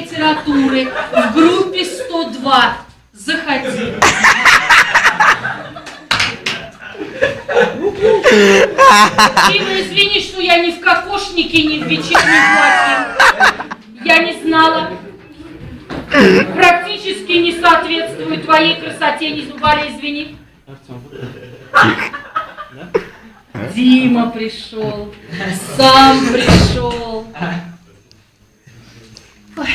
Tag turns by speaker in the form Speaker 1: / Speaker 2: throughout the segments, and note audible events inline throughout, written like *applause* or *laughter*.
Speaker 1: литературы в группе 102. Заходи. Дима, извини, что я ни в кокошнике, ни в вечернем платье. Я не знала. Практически не соответствую твоей красоте, не зубали, извини. Дима пришел, сам пришел. Ой.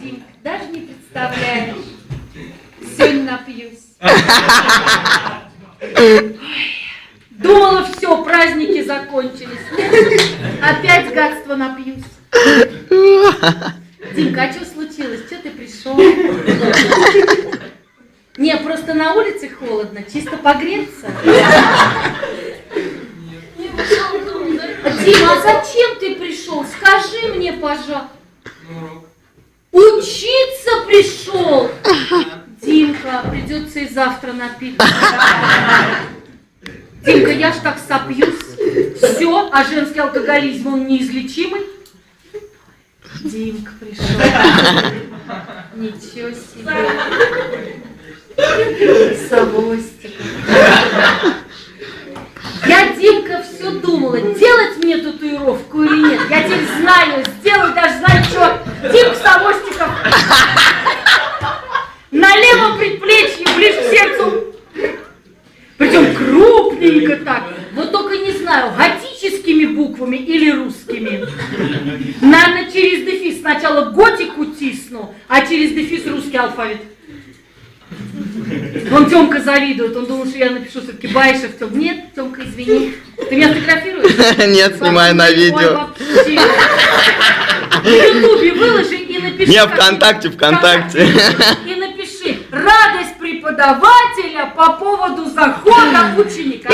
Speaker 1: Дим, даже не представляешь. Сегодня напьюсь. Думала, все, праздники закончились. Опять гадство напьюсь. Димка, а что случилось? Что ты пришел? Не, просто на улице холодно, чисто погреться. Дима, а зачем ты пришел? Скажи мне, пожалуйста. Учиться пришел. Димка, придется и завтра напиться. Димка, я ж так сопьюсь. Все, а женский алкоголизм, он неизлечимый. Димка пришел. Ничего себе. Совостик. Я, Димка, все думала, делать мне татуировку или нет. Я теперь знаю, сделаю даже знаю, что. Димка. На левом предплечье, ближе к сердцу. Причем крупненько так. Вот только не знаю, готическими буквами или русскими. Наверное, через дефис сначала готику тисну, а через дефис русский алфавит. Вон Тёмка завидует, он думал, что я напишу все-таки Байшев. Тём. Нет, Тёмка, извини. Ты меня фотографируешь? *laughs*
Speaker 2: Нет, снимаю на видео.
Speaker 1: В Ютубе выложи и напиши.
Speaker 2: Не, ВКонтакте, ВКонтакте.
Speaker 1: И напиши радость преподавателя по поводу захода ученика.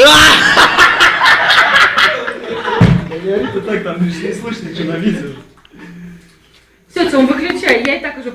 Speaker 3: Говорит, и так там не слышно, что на видео.
Speaker 1: Все, Тём, выключай, я и так уже